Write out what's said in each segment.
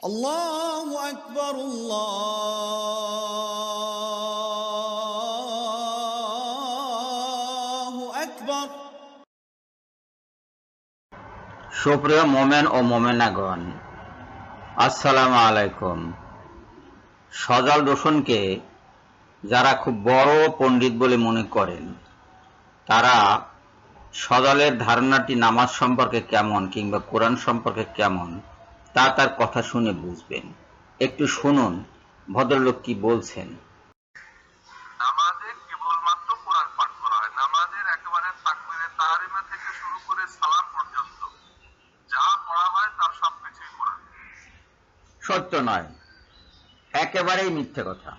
الله أكبر الله أكبر সুপ্রিয় মোমেন ও মোমেনাগণ আসসালামু আলাইকুম সজাল রোশনকে যারা খুব বড় পণ্ডিত বলে মনে করেন তারা সজালের ধারণাটি নামাজ সম্পর্কে কেমন কিংবা কোরআন সম্পর্কে কেমন তা তার কথা শুনে বুঝবেন। একটু শুনুন ভদ্রলোক কি বলছেন? নামাজে কেবলমাত্র কোরআন পাঠ করা হয়। নামাজের একেবারে তাকবীরে তাহারিমা থেকে শুরু করে সালাম পর্যন্ত। যা পড়া হয় তার সবকিছুই কোরআন। সত্য নয়। একেবারেই মিথ্যে কথা।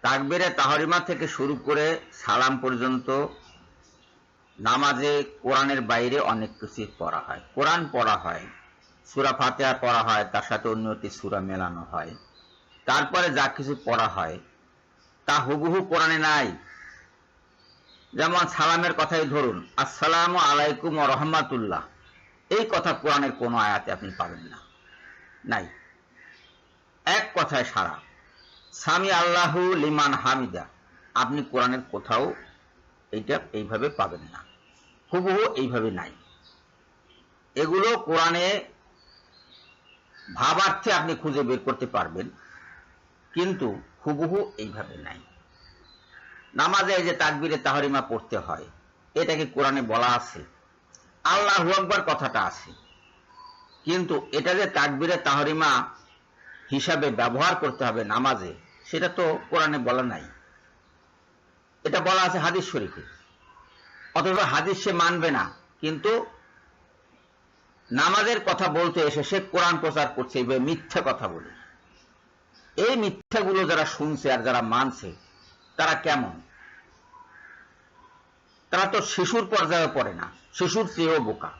তাকবিরে তাহরিমা থেকে শুরু করে সালাম পর্যন্ত নামাজে কোরআনের বাইরে অনেক কিছু পড়া হয়। কোরআন পড়া হয়। সুরা ফাতেহা পড়া হয়, তার সাথে অন্য একটি সুরা মেলানো হয়। তারপরে যা কিছু পড়া হয়, তা হুবহু কোরআনে নাই। যেমন সালামের কথাই ধরুন, আসসালামু আলাইকুম ও রহমাতুল্লাহ। এই কথা কোরআনের কোনো আয়াতে আপনি পাবেন না। নাই। এক কথায় সারা, সামি আল্লাহু লিমান হামিদা। আপনি কোরআনের কোথাও এইটা এইভাবে পাবেন না। হুবহু এইভাবে নাই। এগুলো কোরআনে ভাবার্থে আপনি খুঁজে বের করতে পারবেন, কিন্তু হুবহু এইভাবে নাই। নামাজে যে তাকবিরে তাহরিমা পড়তে হয় এটাকে কোরআনে বলা আছে? আল্লাহ আকবর কথাটা আছে। কিন্তু এটা যে তাকবিরে তাহরিমা হিসাবে ব্যবহার করতে হবে নামাজে, সেটা তো কোরআনে বলা নাই। এটা বলা আছে হাদিস শরীফে। অথচ হাদিস সে মানবে না, কিন্তু নামাজের কথা বলতে এসে সে কোরআন প্রচার করছে এইভাবে মিথ্যা কথা বলে। এই মিথ্যাগুলো যারা শুনছে আর যারা মানছে, তারা কেমন? তারা তো শিশুর পর্যায়ে পড়ে না, শিশুর চেয়েও বোকা।